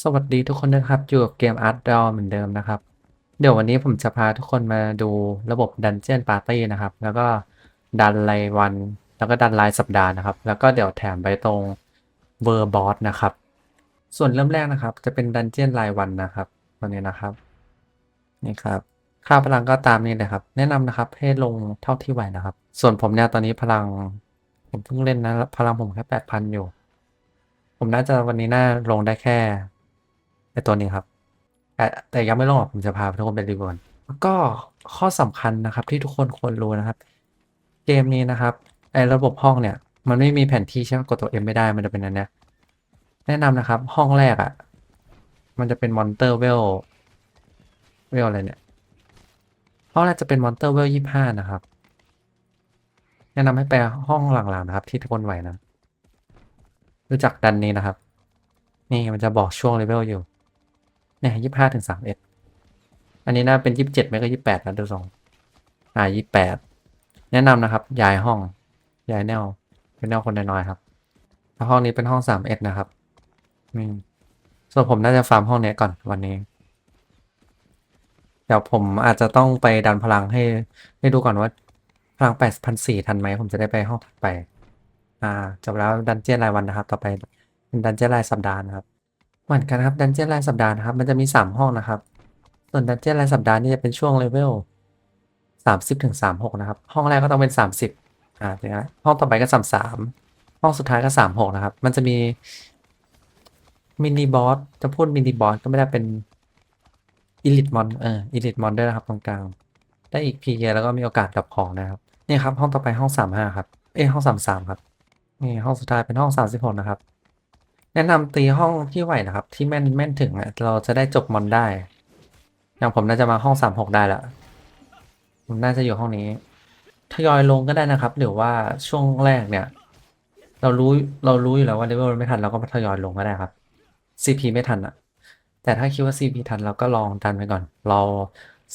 สวัสดีทุกคนนะครับ อยู่กับเกม Art d o l เหมือนเดิมนะครับ เดี๋ยววันนี้ผมจะพาทุกคนมาดูระบบ Dungeon Party นะครับ แล้วก็ดันรายวัน แล้วก็ดันรายสัปดาห์นะครับ แล้วก็เดี๋ยวแถมไปตรงเวอร์บอสนะครับ ส่วนเริ่มแรกนะครับ จะเป็นดันเจียนรายวันนะครับตัวนี้นะครับ นี่ครับ ค่าพลังก็ตามนี้เลยครับ แนะนำนะครับให้ลงเท่าที่ไหวนะครับ ส่วนผมเนี่ยตอนนี้พลัง ผมเพิ่งเล่นนะ พลังผมแค่แปดพันอยู่ ผมน่าจะวันนี้น่าลงได้แค่ ไอตัวนี้ครับแต่แต่ยังไม่ลงหรอกผมจะพาทุกคนไปรีวิวก่อนแล้วก็ข้อสำคัญนะครับที่ทุกคนควรรู้นะครับ เกมนี้นะครับไอระบบห้องเนี่ย มันไม่มีแผนที่ใช่ไหมกดตัว M ไม่ได้มันจะเป็นอันเนี้ยแนะนำนะครับ ห้องแรกอะ่ะ มันจะเป็นมอนเตอร์เวลเวลอะไรเนี่ยห้องแรกจะเป็นมอนเตอร์เวลยี่ห้านะครับ แนะนำให้ไปห้องหลังๆนะครับ ที่ทุกคนไหวนะรู้จักดันนี้นะครับ นี่มันจะบอกช่วงเลเวลอยู่ เนี่ยยี่ห้าถึงสามเอ็ดอันนี้น่าเป็นยี่สิบเจ็ดไม่ก็ยี่แปดนะดูทรงอ่ายี่แปดแนะนำนะครับย้ายห้องย้ายแนว เป็นแนวคนน้อยๆครับแล้วห้องนี้เป็นห้องสามเอ็ดนะครับอืมส่วนผมน่าจะฟาร์มห้องนี้ก่อนวันนี้ เดี๋ยวผมอาจจะต้องไปดันพลังให้ให้ดูก่อนว่า พลังแปดพันสี่ทันไหมผมจะได้ไปห้องถัดไป อ่าจบแล้วดันเจียนรายวันนะครับ ต่อไปเป็นดันเจียนรายสัปดาห์นะครับ เหมือนกันครับดันเจี้ยนรายสัปดาห์นะครับ มันจะมีสามห้องนะครับ ส่วนดันเจี้ยนรายสัปดาห์นี่จะเป็นช่วงเลเวลสามสิบถึงสามหกนะครับ ห้องแรกก็ต้องเป็นสามสิบอ่าอย่างนั้ห้องต่อไปก็สามสามห้องสุดท้ายก็สามหกนะครับ มันจะมีมินิบอสจะพูดมินิบอสก็ไม่ได้เป็นอิลิทมอนเอออิลิทมอนด้วยนะครับตรงกลาง ได้อีกพีเแล้วก็มีโอกาสดับของนะครับนี่ครับห้องต่อไปห้องสามห้าครับ เอ้ห้องสามสามครับนี่ห้องสุดท้ายเป็นห้องสามสิบหกนะครับ แนะนำตีห้องที่ไหวนะครับ ที่แม่นแม่นถึงอะเราจะได้จบมอนได้ อย่างผมน่าจะมาห้องสามหกได้ละผมน่าจะอยู่ห้องนี้ทยอยลงก็ได้นะครับหรือว่าช่วงแรกเนี่ย เรารู้เรารู้อยู่แล้วว่าเลเวลไม่ทันเราก็มาทยอยลงก็ได้ครับ CP ไม่ทันอะแต่ถ้าคิดว่า CP ทันเราก็ลองดันไปก่อน เรา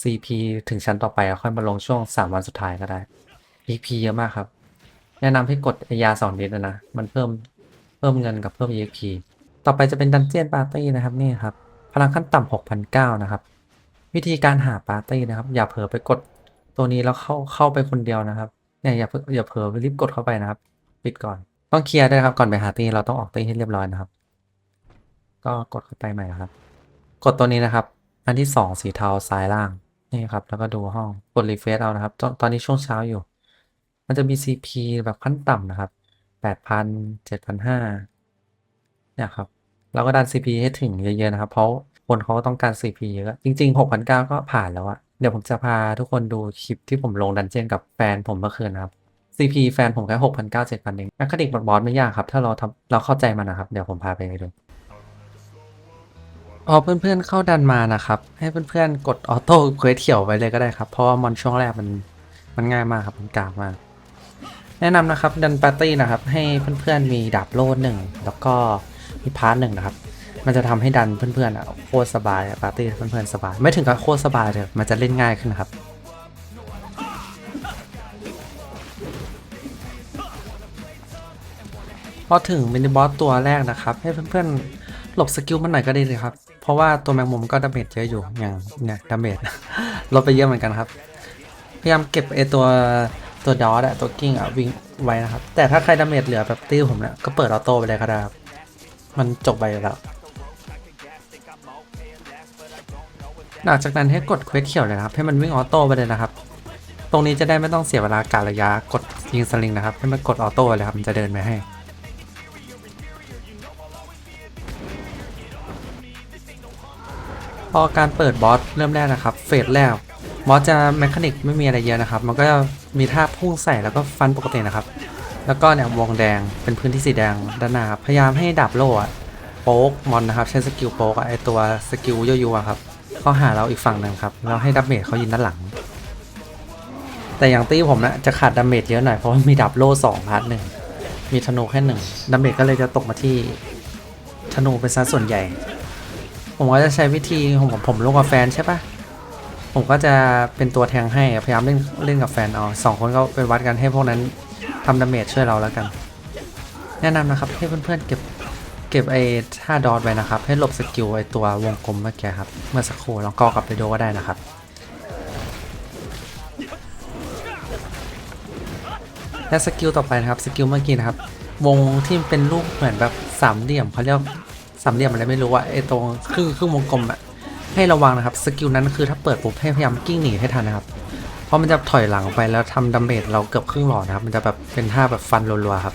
CP ถึงชั้นต่อไปค่อยมาลงช่วง 3 วันสุดท้ายก็ได้ EP เยอะมากครับ แนะนำให้กดยาสองนิดนะนะ มันเพิ่ม เพิ่มเงินกับเพิ่ม EP ต่อไปจะเป็นดันเจียนปาร์ตี้นะครับนี่ครับพลังขั้นต่ำ6,009นะครับ วิธีการหาปาร์ตี้นะครับ อย่าเผลอไปกดตัวนี้แล้วเข้าเข้าไปคนเดียวนะครับเนี่ยอย่าเพิ่อย่าเผลอไปรีบกดเข้าไปนะครับ ปิดก่อน ต้องเคลียร์ด้วยครับก่อนไปหาตีเราต้องออกตีให้เรียบร้อยนะครับ ก็กดเข้าไปใหม่ครับ กดตัวนี้นะครับ อันที่สองสีเทาซ้ายล่างนี่ครับ แล้วก็ดูห้องกดรีเฟรชเอานะครับตอนตอนนี้ช่วงเช้าอยู่ มันจะมี CP แบบขั้นต่ำนะครับ แปดพันเจ็ดพันห้าเนี่ยครับเราก็ดัน CP ให้ถึงเยอะๆนะครับ เพราะคนเขาก็ต้องการ CP เยอะจริง ๆ 6,900 ก็ผ่านแล้วอะเดี๋ยวผมจะพาทุกคนดูคลิปที่ผมลงดันเจียนกับแฟนผมเมื่อคืนนะครับ CP แฟนผมแค่6,900 7,000เองแมคคานิกบอสไม่ยากครับ ถ้าเราทำเราเข้าใจมันนะครับ เดี๋ยวผมพาไปดูพอเพื่อนๆเข้าดันมานะครับ ให้เพื่อนๆกดออโต้เควสเขียวไว้เลยก็ได้ครับ เพราะว่ามอนช่วงแรกมันมันง่ายมากครับ มันกากมาก แนะนำนะครับดันปาร์ตี้นะครับ ให้เพื่อนๆมีดาบโล่หนึ่งแล้วก็มีพาร์ทหนึ่งนะครับ มันจะทำให้ดันเพื่อนๆอะโคตรสบายปาร์ตี้เพื่อนๆสบาย ไม่ถึงกับโคตรสบายเลยมันจะเล่นง่ายขึ้นนะครับพอถึงมินิบอสตัวแรกนะครับ ให้เพื่อนๆหลบสกิลมันหน่อยก็ได้เลยครับ เพราะว่าตัวแมงมุมก็ดาเมจเยอะอยู่อย่างเนี่ยดาเมจลดไปเยอะเหมือนกันครับ พยายามเก็บไอตัว ตัวดอทอะตัวกิ้งอะวิ่งไว้นะครับ แต่ถ้าใครดาเมจเหลือแบบตี้ผมเนี่ยก็เปิดออโต้ไปเลยก็ได้ครับ มันจบไปแล้ว หลังจากนั้นให้กดเควสเขียวเลยนะครับ ให้มันวิ่งออโต้ไปเลยนะครับ ตรงนี้จะได้ไม่ต้องเสียเวลาการระยะกดยิงสลิงนะครับ ให้มันกดออโต้เลยครับมันจะเดินไปให้พอการเปิดบอสเริ่มแรกนะครับ เฟสแรกบอสจะแมคานิกไม่มีอะไรเยอะนะครับ มันก็จะ มีท่าพุ่งใส่แล้วก็ฟันปกตินะครับ แล้วก็เนี่ยวงแดงเป็นพื้นที่สีแดงด้านหน้าครับพยายามให้ดาบโล่โป๊กมอนนะครับใช้สกิลโป๊กไอตัวสกิลโยโย่ครับเขาหาเราอีกฝั่งหนึ่งครับแล้วให้ดาเมจเขายิงด้านหลัง แต่อย่างตี้ผมนะจะขาดดาเมจเยอะหน่อยเพราะมีดาบโล่สองพาร์ทหนึ่งมีธนูแค่หนึ่งดาเมจก็เลยจะตกมาที่ธนูเป็นซะส่วนใหญ่ ผมก็จะใช้วิธีของผมผมลงกับแฟนใช่ปะ ผมก็จะเป็นตัวแทงให้พยายามเล่นเล่นกับแฟนเอาสองคนก็ไปวัดกันให้พวกนั้นทำดาเมจช่วยเราแล้วกัน แนะนำนะครับให้เพื่อนๆเก็บเก็บไอ้ท่าดอทไว้นะครับ ให้หลบสกิลไอ้ตัววงกลมเมื่อกี้ครับเมื่อสักครู่ลองกอกลับไปดูก็ได้นะครับและสกิลต่อไปนะครับสกิลเมื่อกี้นะครับ วงที่เป็นรูปเหมือนแบบสามเหลี่ยมเขาเรียกสามเหลี่ยมอะไรไม่รู้อะไอ้ตรงครึ่งครึ่งวงกลมอะ ให้ระวังนะครับสกิลนั้นคือถ้าเปิดปุ๊บให้พยายามกิ้งหนีให้ทันนะครับ เพราะมันจะถอยหลังไปแล้วทำดาเมจเราเกือบครึ่งหลอดนะครับ มันจะแบบเป็นท่าแบบฟันรัวๆครับ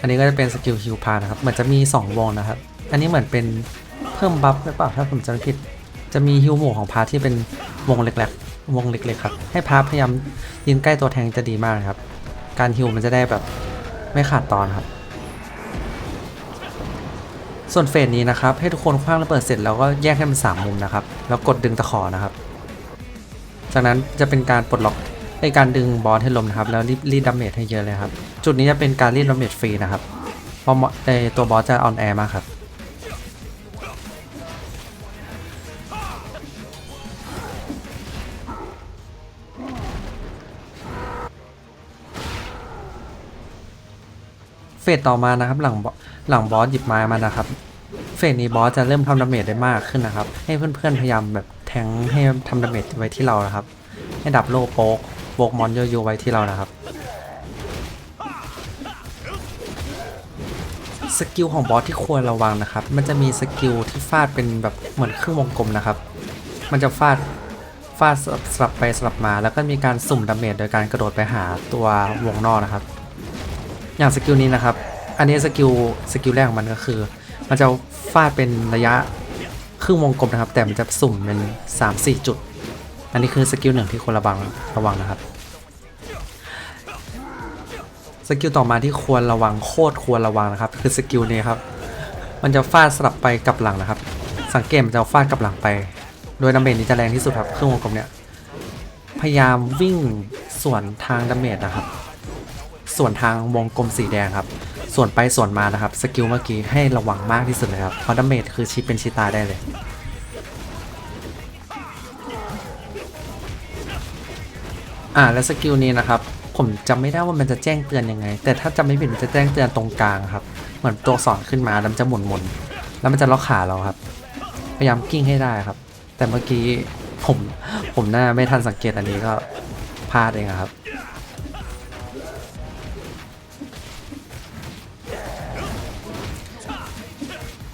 อันนี้ก็จะเป็นสกิลฮิวพานะครับเหมือนจะมี 2 วงนะครับ อันนี้เหมือนเป็นเพิ่มบัฟหรือเปล่าถ้าผมจำไม่ผิด จะมีฮิวหมู่ของพาที่เป็นวงเล็กๆวงเล็กๆครับ ให้พาพยายามยืนใกล้ตัวแทงจะดีมากนะครับ การฮิวมันจะได้แบบไม่ขาดตอนครับ ส่วนเฟสนี้นะครับ ให้ทุกคนคว้างระเบิดเสร็จแล้วก็แยกให้มันสามมุมนะครับ แล้วกดดึงตะขอนะครับ จากนั้นจะเป็นการปลดล็อกในการดึงบอสให้ลมนะครับ แล้วรีรีดดาเมจให้เยอะเลยครับ จุดนี้จะเป็นการรีดดาเมจฟรีนะครับเพราะไอ้ตัวบอสจะออนแอร์มากครับ สต่อมานะครับ หลังบอหลังบอสหยิบไม้มานะครับ เฟสนี้บอสจะเริ่มทำดาเมจได้มากขึ้นนะครับ ให้เพื่อนๆพยายามแบบแทงให้ทำดาเมจไว้ที่เรานะครับ ให้ดับโลโป๊กโบกมอนโยโย่ไว้ที่เรานะครับสกิลของบอสที่ควรระวังนะครับ มันจะมีสกิลที่ฟาดเป็นแบบเหมือนเครึ่องวงกลมนะครับ มันจะฟาดฟาดสลับไปสลับมา แล้วก็มีการสุ่มดาเมจโดยการกระโดดไปหาตัววงนอกนะครับ อย่างสกิลนี้นะครับ อันนี้สกิลสกิลแรกของมันก็คือ มันจะฟาดเป็นระยะครึ่งวงกลมนะครับ แต่มันจะสุ่มเป็น 3-4 จุด อันนี้คือสกิลหนึ่งที่ควรระวังระวังนะครับสกิลต่อมาที่ควรระวังโคตรควรระวังนะครับ คือสกิลนี้ครับ มันจะฟาดสลับไปกลับหลังนะครับ สังเกตมันจะฟาดกลับหลังไป โดยดาเมจนี้จะแรงที่สุดครับครึ่งวงกลมเนี่ยพยายามวิ่งส่วนทางดาเมจนะครับ ส่วนทางวงกลมสีแดงครับ ส่วนไปส่วนมานะครับ สกิลเมื่อกี้ให้ระวังมากที่สุดเลยครับ เพราะดาเมจคือชิปเป็นชิตาได้เลยอ่าแล้วสกิลนี้นะครับ ผมจำไม่ได้ว่ามันจะแจ้งเตือนยังไง แต่ถ้าจำไม่ผิดมันจะแจ้งเตือนตรงกลางครับ เหมือนตัวสอนขึ้นมาแล้วมันจะหมุนหมุนๆแล้วมันจะล็อกขาเราครับ พยายามกิ้งให้ได้ครับ แต่เมื่อกี้ผมผมน่าไม่ทันสังเกตอันนี้ก็พลาดเองครับ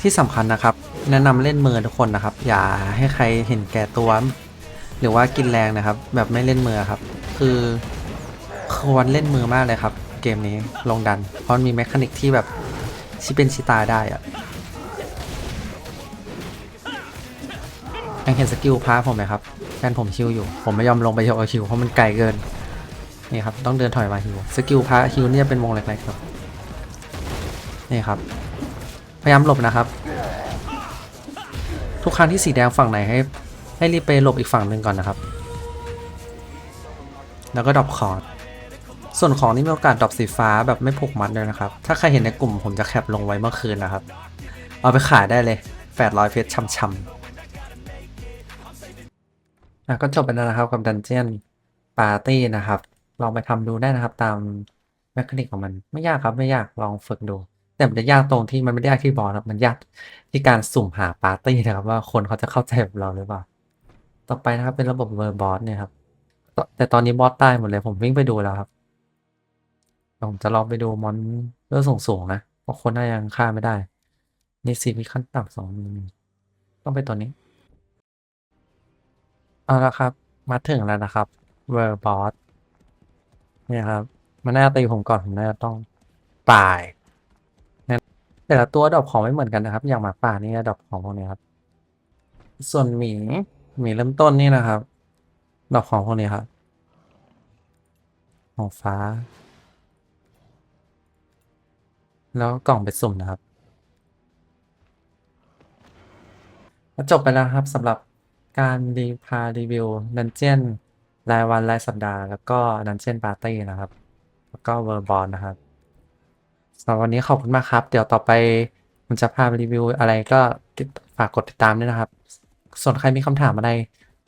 ที่สำคัญนะครับ แนะนำเล่นมือทุกคนนะครับ อย่าให้ใครเห็นแก่ตัว หรือว่ากินแรงนะครับ แบบไม่เล่นมือครับ คือควรเล่นมือมากเลยครับ เกมนี้ลงดัน เพราะมันมีแมคานิกที่แบบชิเป็นชิตายได้อะยังเห็นสกิลพาผมไหมครับแฟนผมฮิวอยู่ ผมไม่ยอมลงไปเอาฮิวเพราะมันไกลเกิน นี่ครับ ต้องเดินถอยมาฮิว สกิลพาฮิวเนี่ยเป็นวงเล็กๆครับ นี่ครับ พยายามหลบนะครับ ทุกครั้งที่สีแดงฝั่งไหนให้ให้รีบไปหลบอีกฝั่งหนึ่งก่อนนะครับ แล้วก็ดรอปของส่วนของนี่มีโอกาสดรอปสีฟ้าแบบไม่ผูกมัดเลยนะครับ ถ้าใครเห็นในกลุ่มผมจะแคปลงไว้เมื่อคืนนะครับ เอาไปขายได้เลย 800 เพชรช่ำๆอะก็จบไปแล้วนะครับกับดันเจียนปาร์ตี้นะครับ ลองไปทำดูได้นะครับตามแมคานิกของมันไม่ยากครับไม่ยากลองฝึกดู แต่มันจะยากตรงที่มันไม่ได้ยากที่บอสครับมันยากที่การสุ่มหาปาร์ตี้นะครับ ว่าคนเขาจะเข้าใจแบบเราหรือเปล่า ต่อไปนะครับเป็นระบบเวอร์บอสเนี่ยครับแต่ตอนนี้บอสตายหมดเลยผมวิ่งไปดูแล้วครับผมจะลองไปดูมอนเลือดสูงๆนะเพราะคนน่ายังฆ่าไม่ได้นี่ซีมีขั้นต่ำสองมิลต้องไปตัวนี้ เอาละครับ มาถึงแล้วนะครับเวอร์บอสเนี่ยครับ มันน่าตีผมก่อน ผมน่าจะต้องป่าย แต่ละตัวดรอปของไม่เหมือนกันนะครับ อย่างหมาป่านี่ดรอปของพวกนี้ครับ ส่วนหมีหมีเริ่มต้นนี่นะครับดอกของพวกนี้ครับของฟ้า แล้วกล่องเป็นสุ่มนะครับจบไปแล้วครับสำหรับการรีพารีวิวดันเจียนรายวันรายสัปดาห์ แล้วก็ดันเจียนปาร์ตี้นะครับ แล้วก็เวอร์บอลนะครับ สำหรับวันนี้ขอบคุณมากครับ เดี๋ยวต่อไปผมจะพาไปรีวิวอะไรก็ฝากกดติดตามด้วยนะครับ ส่วนใครมีคำถามอะไร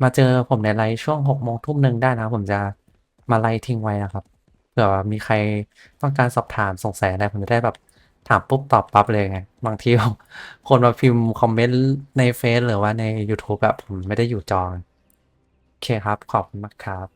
มาเจอผมในไลฟ์ช่วงหกโมงทุ่มหนึ่งได้นะผมจะมาไลฟ์ทิ้งไว้นะครับเผื่อมีใครต้องการสอบถามสงสัยอะไรผมจะได้แบบถามปุ๊บตอบปั๊บเลยไง บางทีคนมาพิมพ์คอมเมนต์ในเฟซหรือว่าใน YouTube แบบผมไม่ได้อยู่จอโอเคครับ ขอบคุณมากครับ